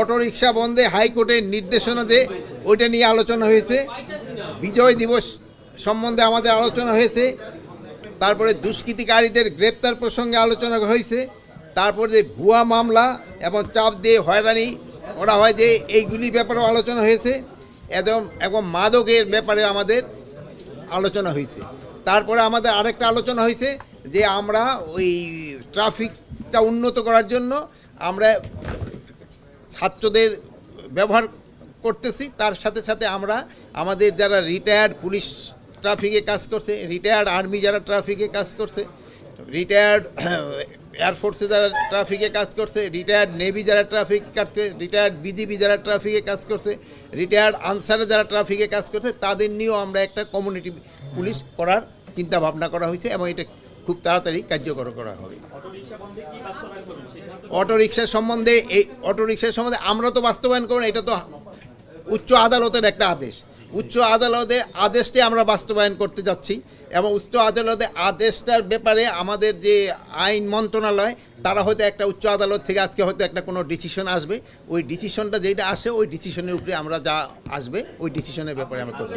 Autorickshaw বন্ধে হাইকোর্টের নির্দেশনা যে ওইটা নিয়ে আলোচনা হয়েছে। বিজয় দিবস সম্বন্ধে আমাদের আলোচনা হয়েছে। তারপরে দুষ্কৃতিকারীদের গ্রেপ্তার প্রসঙ্গে আলোচনা হয়েছে। তারপরে যে ভুয়া মামলা এবং চাপ দিয়ে হয়রানি করা হয় যে এইগুলি ব্যাপারেও আলোচনা হয়েছে। এবং এবং মাদকের ব্যাপারে আমাদের আলোচনা হয়েছে। তারপরে আমাদের আরেকটা আলোচনা হয়েছে যে আমরা ওই ট্রাফিকটা উন্নত করার জন্য আমরা ছাত্রদের ব্যবহার করতেছি। তার সাথে সাথে আমরা আমাদের যারা রিটায়ার্ড পুলিশ ট্রাফিকে কাজ করছে রিটায়ার্ড আর্মি যারা ট্রাফিকে কাজ করছে রিটায়ার্ড এয়ারফোর্সে যারা ট্রাফিকে কাজ করছে রিটায়ার্ড নেভি যারা ট্রাফিক কাটছে রিটায়ার্ড বিজিবি যারা ট্রাফিকে কাজ করছে রিটায়ার্ড আনসারে যারা ট্রাফিকে কাজ করছে, তাদের নিয়েও আমরা একটা কমিউনিটি পুলিশ করার চিন্তা ভাবনা করা হয়েছে এবং এটা খুব তাড়াতাড়ি কার্যকর করা হবে। অটো রিক্সা সম্বন্ধে এই অটো রিক্সা সম্বন্ধে আমরা তো বাস্তবায়ন করব এটা তো উচ্চ আদালতের একটা আদেশ। উচ্চ আদালতের আদেশটি আমরা বাস্তবায়ন করতে যাচ্ছি এবং উচ্চ আদালতের আদেশটার ব্যাপারে আমাদের যে আইন মন্ত্রণালয় তারা হয়তো একটা উচ্চ আদালত থেকে আজকে হয়তো একটা কোনো ডিসিশন আসবে। ওই ডিসিশনটা যেটা আসে ওই ডিসিশনের উপরে আমরা যা আসবে ওই ডিসিশনের ব্যাপারে আমরা কথা।